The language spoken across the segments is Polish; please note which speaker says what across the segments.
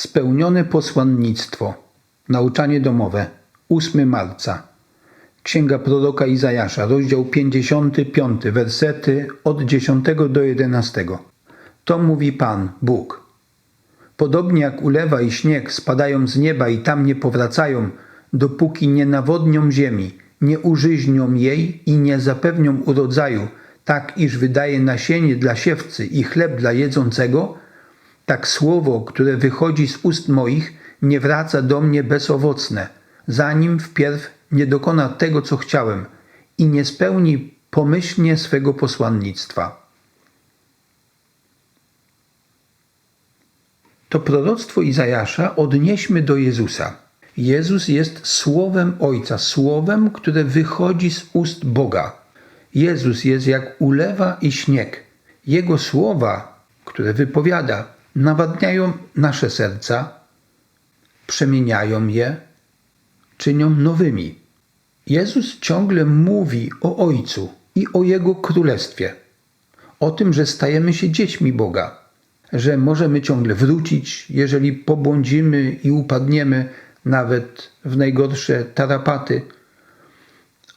Speaker 1: Spełnione posłannictwo. Nauczanie domowe. 8 marca. Księga proroka Izajasza, rozdział 55, wersety od 10 do 11. To mówi Pan, Bóg. Podobnie jak ulewa i śnieg spadają z nieba i tam nie powracają, dopóki nie nawodnią ziemi, nie użyźnią jej i nie zapewnią urodzaju, tak iż wydaje nasienie dla siewcy i chleb dla jedzącego, tak słowo, które wychodzi z ust moich, nie wraca do mnie bezowocne, zanim wpierw nie dokona tego, co chciałem i nie spełni pomyślnie swego posłannictwa. To proroctwo Izajasza odnieśmy do Jezusa. Jezus jest słowem Ojca, słowem, które wychodzi z ust Boga. Jezus jest jak ulewa i śnieg. Jego słowa, które wypowiada, nawadniają nasze serca, przemieniają je, czynią nowymi. Jezus ciągle mówi o Ojcu i o Jego Królestwie, o tym, że stajemy się dziećmi Boga, że możemy ciągle wrócić, jeżeli pobłądzimy i upadniemy nawet w najgorsze tarapaty,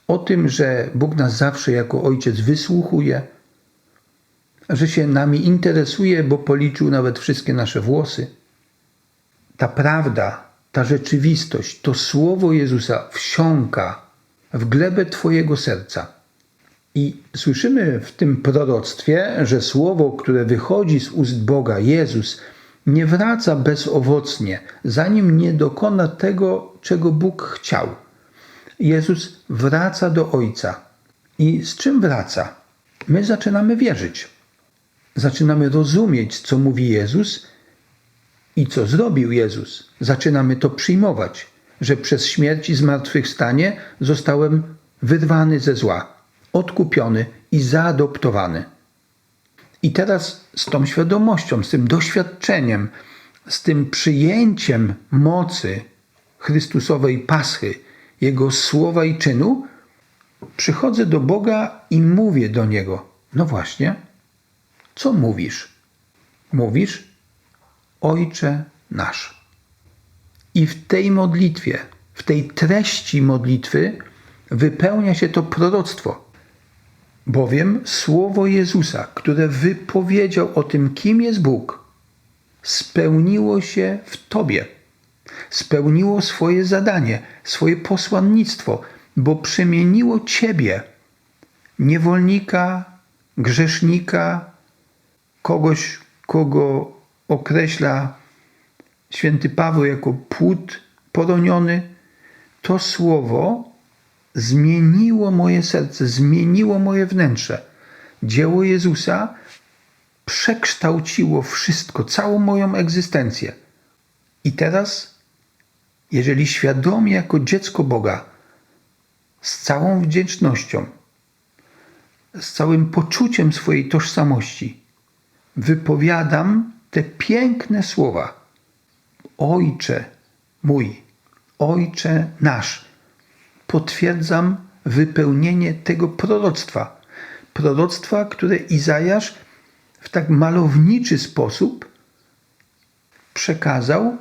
Speaker 1: o tym, że Bóg nas zawsze jako Ojciec wysłuchuje, że się nami interesuje, bo policzył nawet wszystkie nasze włosy. Ta prawda, ta rzeczywistość, to słowo Jezusa wsiąka w glebę Twojego serca. I słyszymy w tym proroctwie, że słowo, które wychodzi z ust Boga, Jezus, nie wraca bezowocnie, zanim nie dokona tego, czego Bóg chciał. Jezus wraca do Ojca. I z czym wraca? My zaczynamy wierzyć. Zaczynamy rozumieć, co mówi Jezus i co zrobił Jezus. Zaczynamy to przyjmować, że przez śmierć i zmartwychwstanie zostałem wyrwany ze zła, odkupiony i zaadoptowany. I teraz z tą świadomością, z tym doświadczeniem, z tym przyjęciem mocy Chrystusowej Paschy, Jego słowa i czynu, przychodzę do Boga i mówię do Niego. No właśnie, co mówisz? Mówisz, Ojcze nasz. I w tej modlitwie, w tej treści modlitwy wypełnia się to proroctwo. Bowiem słowo Jezusa, które wypowiedział o tym, kim jest Bóg, spełniło się w Tobie. Spełniło swoje zadanie, swoje posłannictwo, bo przemieniło Ciebie, niewolnika, grzesznika, kogoś, kogo określa święty Paweł jako płód poroniony, to słowo zmieniło moje serce, zmieniło moje wnętrze. Dzieło Jezusa przekształciło wszystko, całą moją egzystencję. I teraz, jeżeli świadomie jako dziecko Boga, z całą wdzięcznością, z całym poczuciem swojej tożsamości, wypowiadam te piękne słowa: Ojcze mój, Ojcze nasz potwierdzam wypełnienie tego proroctwa. Proroctwa, które Izajasz w tak malowniczy sposób przekazał,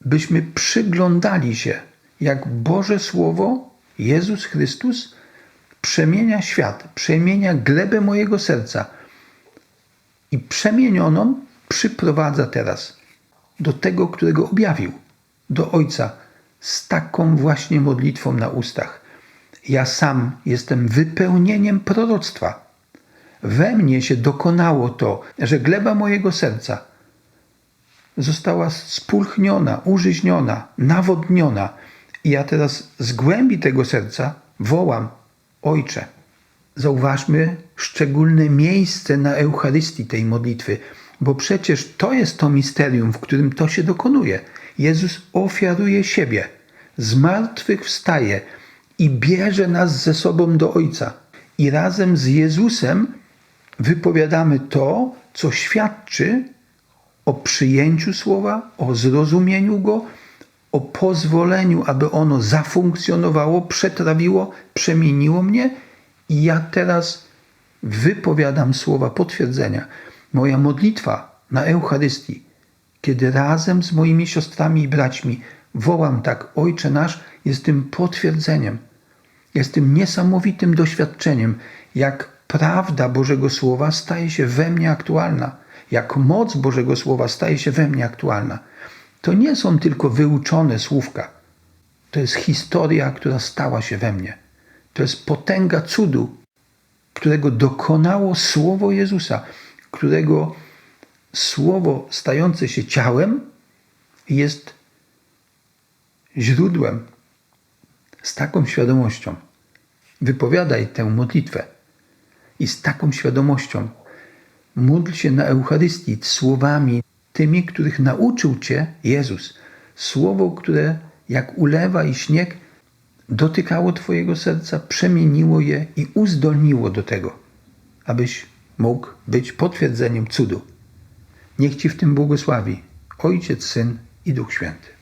Speaker 1: byśmy przyglądali się, jak Boże Słowo, Jezus Chrystus, przemienia świat, przemienia glebę mojego serca i przemienioną przyprowadza teraz do tego, którego objawił, do Ojca z taką właśnie modlitwą na ustach. Ja sam jestem wypełnieniem proroctwa. We mnie się dokonało to, że gleba mojego serca została spulchniona, użyźniona, nawodniona. I ja teraz z głębi tego serca wołam: Ojcze. Zauważmy szczególne miejsce na Eucharystii tej modlitwy, bo przecież to jest to misterium, w którym to się dokonuje. Jezus ofiaruje siebie, z martwych wstaje i bierze nas ze sobą do Ojca. I razem z Jezusem wypowiadamy to, co świadczy o przyjęciu słowa, o zrozumieniu go, o pozwoleniu, aby ono zafunkcjonowało, przetrawiło, przemieniło mnie. I ja teraz wypowiadam słowa potwierdzenia. Moja modlitwa na Eucharystii kiedy razem z moimi siostrami i braćmi wołam tak, Ojcze nasz, jest tym potwierdzeniem, jest tym niesamowitym doświadczeniem, jak prawda Bożego Słowa staje się we mnie aktualna, jak moc Bożego Słowa staje się we mnie aktualna. To nie są tylko wyuczone słówka. To jest historia, która stała się we mnie. To jest potęga cudu, którego dokonało Słowo Jezusa, którego Słowo stające się ciałem jest źródłem. Z taką świadomością wypowiadaj tę modlitwę i z taką świadomością módl się na Eucharystii słowami tymi, których nauczył Cię Jezus. Słowo, które jak ulewa i śnieg dotykało Twojego serca, przemieniło je i uzdolniło do tego, abyś mógł być potwierdzeniem cudu. Niech Ci w tym błogosławi Ojciec, Syn i Duch Święty.